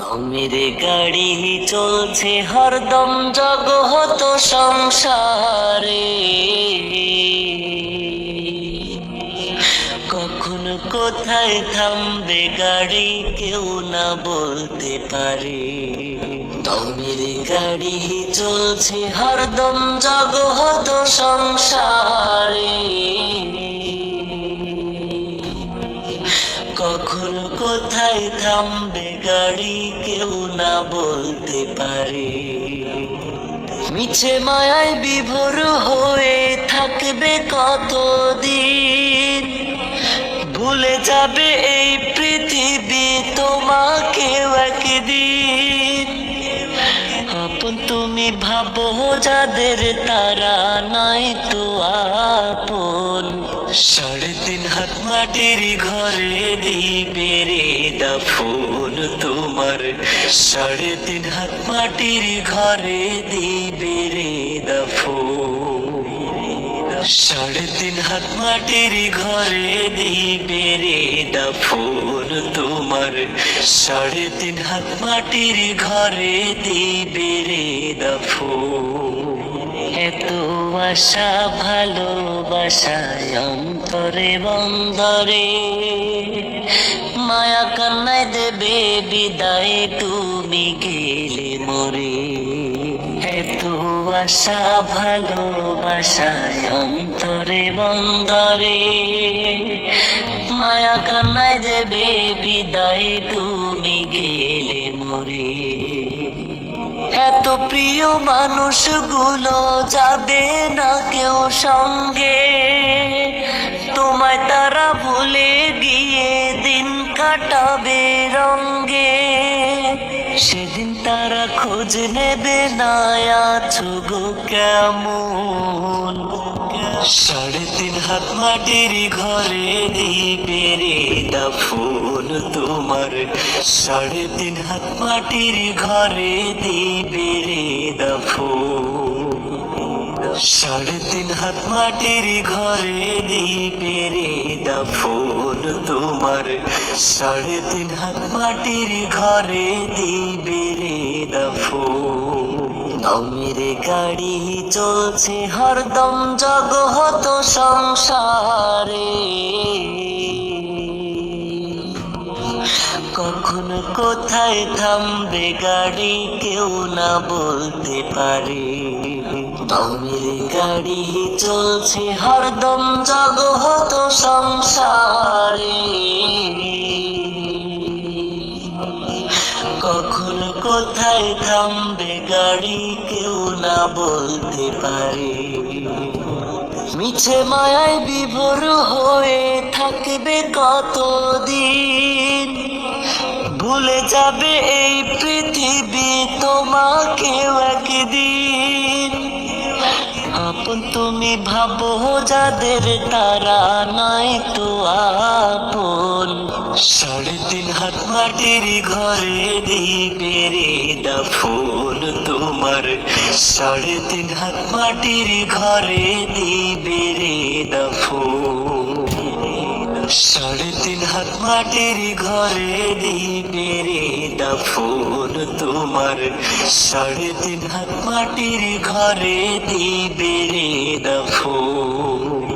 দমের গাড়ি চলছে, হরদম জগহত সংসারে। কখন কোথায় থামবে গাড়ি, কেউ না বলতে পারে। দমের গাড়ি চলছে, হরদম জগহত সংসারে। গাড়ি কেউ না বলতে পারে। মিছে মায়ায় বিভোর হয়ে থাকবে কতদিন? ভুলে যাবে এই পৃথিবী তোমাকেও একদিন। আপন তুমি ভাবো যাদের তারা নাই তো আপন। সাড়ে তিন হাত মাটির ঘরে দিবে রে দাফন তোমার। সাড়ে তিন হাত মাটির ঘরে দিবে রে দাফন সাড়ে তিন হাত মাটির ঘরে দিবে রে দাফন তোমার। সাড়ে তিন হাত মাটির ঘরে দিবে রে দাফন এত আশা ভালোবাসায় অন্তরে বন্দরে। মায়া কান্নায় দেবে বিদায় তুমি গেলে মরে। এত আশা ভালোবাসায় অন্তরে বন্দরে। মায়া কান্নায় দেবে বিদায়, তুমি গেলে মরে। এত প্রিয় মানুষগুলো যাবে না কেউ সঙ্গে। তোমায় তারা ভুলে গিয়ে দিন কাটাবে। খোঁজ নেবে না কেমন? সাড়ে তিন হাত মাটির ঘরে দিবে রে দাফন তোমার। সাড়ে তিন হাত মাটির ঘরে দিবে রে দাফন সাড়ে তিন হাত মাটির ঘরে দিবে রে দাফন তোমার। সাড়ে তিন হাত মাটির ঘরে দিবে রে দমের গাড়ি চলছে, হরদম জগহত সংসারে। কখন কোথায় থামবে গাড়ি কেউ না বলতে পারে। দমের গাড়ি চলছে, হরদম জগহত সংসারে। কখন কোথায় থামবে গাড়ি কেউ না বলতে পারে। মিছে মায়ায় বিভোর হয়ে থাকবে কতদিন? ভুলে যাবে এই পৃথিবী তোমাকে একদিন। তুমি ভাবো যাদের তারা নাই তো আপন। সাড়ে তিন হাত মাটির ঘরে দিবে রে দাফন তোমার। সাড়ে তিন হাত মাটির ঘরে দিবে রে দাফন। হাত মাটির ঘরে দিবে রে দাফন তোমার। সাড়ে তিন হাত মাটির ঘরে দিবে রে দাফন